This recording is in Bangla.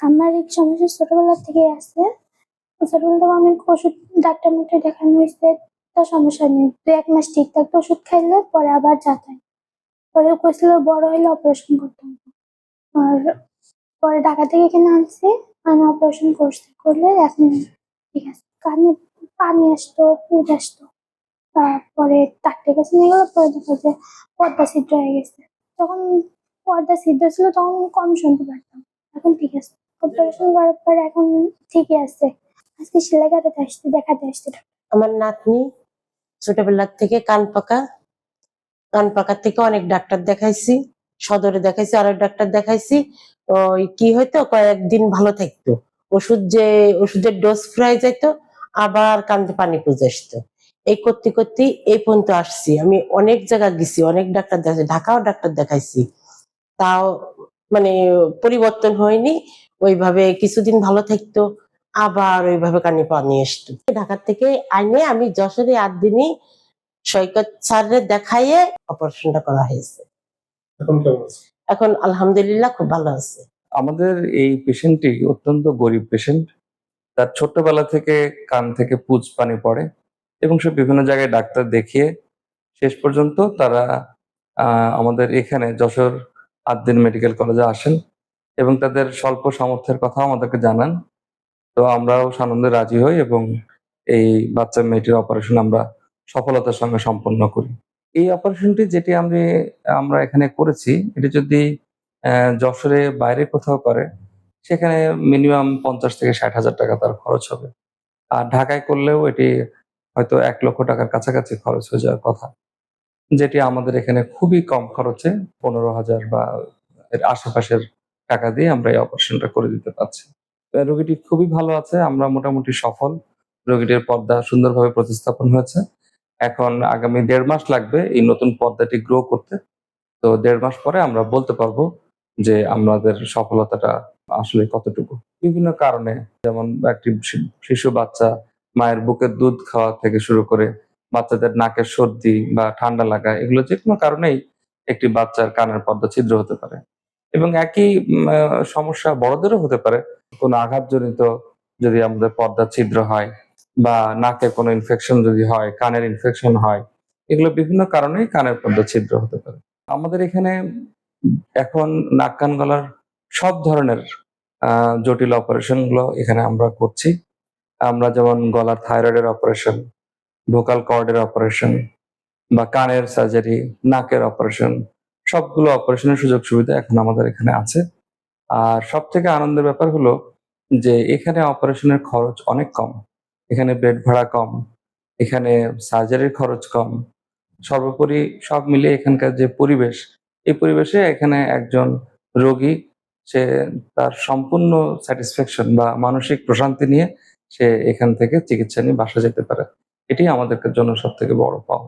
আমার এই সমস্যা ছোটবেলা থেকে আছে। ছোটবেলা থেকে অনেক ওষুধ ডাক্তার মাক্তার দেখানো হয়েছে, তো সমস্যা নেই। দু এক মাস ঠিক থাকতো, ওষুধ খাইলে পরে আবার যাতায়াত পরে কইছিল বড় হইলে অপারেশন করতে হবে। আর পরে ঢাকা থেকে এখানে আনছি আমি অপারেশন করছি। করলে এখন ঠিক আছে। কানে পানি আসতো, পুজ আসতো। তারপরে ডাক্তার কাছে নিয়ে গেলো, পরে দেখা যে পর্দা ছিদ্র হয়ে গেছে। তখন পর্দা ছিদ্র ছিল তখন কম শুনতে পারতাম। এখন ঠিক আছে। অপারেশন করার পরে এখন ঠিকই আছে। আজকে কাটাতে আসছে দেখাতে আসছে আমার নাতনি ছোটবেলার থেকে কান পাকা। কান পাকার থেকে অনেক ডাক্তার দেখাইছি, সদরে দেখাইছি আরেক ডাক্তার দেখাইছি। ওই কি হয়তো কয়েকদিন ভালো থাকতো। ওষুধ যে, ওষুধের ডোজ ফুরাই যেত আবার কান্দে পানি পুজে আসতো। এই করতে করতে এই পর্যন্ত আসছি। আমি অনেক জায়গা গেছি, অনেক ডাক্তার দেখাইছি, ঢাকাও ডাক্তার দেখাইছি। তাও মানে পরিবর্তন হয়নি। ওইভাবে কিছুদিন ভালো থাকতো আবার ওইভাবে কানে পানি আসতো। ঢাকার থেকে আইনে আমি যশোরে আট দিনই সৈকত স্যারের দেখাইয়ে অপারেশনটা করা হয়েছে। এখন কেমন আছে? এখন আলহামদুলিল্লাহ খুব ভালো আছে। আমাদের এই পেশেন্টটি অত্যন্ত গরিব পেশেন্ট। তার ছোট্টবেলা থেকে কান থেকে পুজ পানি পড়ে এবং সে বিভিন্ন জায়গায় ডাক্তার দেখিয়ে শেষ পর্যন্ত তারা আহ, আমাদের এখানে যশোর আদ্দিন মেডিকেল কলেজে আসেন। এবং তাদের স্বল্প সামর্থ্যের কথা আমাদেরকে জানান। তো আমরাও সানন্দে রাজি হই এবং এই বাচ্চা মেয়েটির অপারেশন আমরা সফলতার সঙ্গে সম্পন্ন করি। এই অপারেশনটি যেটি আমি, আমরা এখানে করেছি, এটি যদি যশোরে বাইরে কোথাও করে, সেখানে মিনিমাম পঞ্চাশ থেকে ষাট হাজার টাকা তার খরচ হবে। আর ঢাকায় করলেও এটি হয়তো এক লক্ষ টাকার কাছাকাছি খরচ হয়ে যাওয়ার কথা। যেটি আমাদের এখানে খুবই কম খরচে পনেরো হাজার বা এর আশেপাশের টাকা দিয়ে আমরা এই অপারেশনটা করে দিতে পারছি। রোগীটি খুবই ভালো আছে, আমরা মোটামুটি সফল। রোগীটির পর্দা সুন্দরভাবে প্রতিস্থাপন হয়েছে। এখন আগামী দেড় মাস লাগবে এই নতুন পর্দাটি গ্রো করতে। তো দেড় মাস পরে আমরা বলতে পারব যে আমাদের সফলতাটা আসলে কতটুকু। বিভিন্ন কারণে, যেমন একটি শিশু বাচ্চা মায়ের বুকের দুধ খাওয়া থেকে শুরু করে বাচ্চাদের নাকের সর্দি বা ঠান্ডা লাগা, এগুলো যে কোনো কারণেই একটি বাচ্চার কানের পর্দা ছিদ্র হতে পারে। এবং একই সমস্যা বড়দেরও হতে পারে। কোনো আঘাতজনিত যদি আমাদের পর্দা ছিদ্র হয় বা নাকে কোনো ইনফেকশন যদি হয়, কানের ইনফেকশন হয়, এগুলো বিভিন্ন কারণেই কানের পর্দা ছিদ্র হতে পারে। আমাদের এখানে এখন নাক কান গলার সব ধরনের জটিল অপারেশনগুলো এখানে আমরা করছি। আমরা যেমন গলার থাইরয়েডের অপারেশন, ভোকাল কর্ডের অপারেশন বা কানের সার্জারি, নাকের অপারেশন সবগুলো অপারেশনের সুযোগ সুবিধা এখন আমাদের এখানে আছে। আর সব থেকে আনন্দের ব্যাপার হলো যে এখানে অপারেশনের খরচ অনেক কম। এখানে বেড ভাড়া কম, এখানে সার্জারির খরচ কম। সর্বোপরি সব মিলিয়ে এখানকার যে পরিবেশ, এই পরিবেশে এখানে একজন রোগী, সে তার সম্পূর্ণ স্যাটিসফ্যাকশন বা মানসিক প্রশান্তি নিয়ে সে এখান থেকে চিকিৎসা নিয়ে বাসা যেতে পারে। এটি আমাদের জন্য সব থেকে বড় পাওয়া।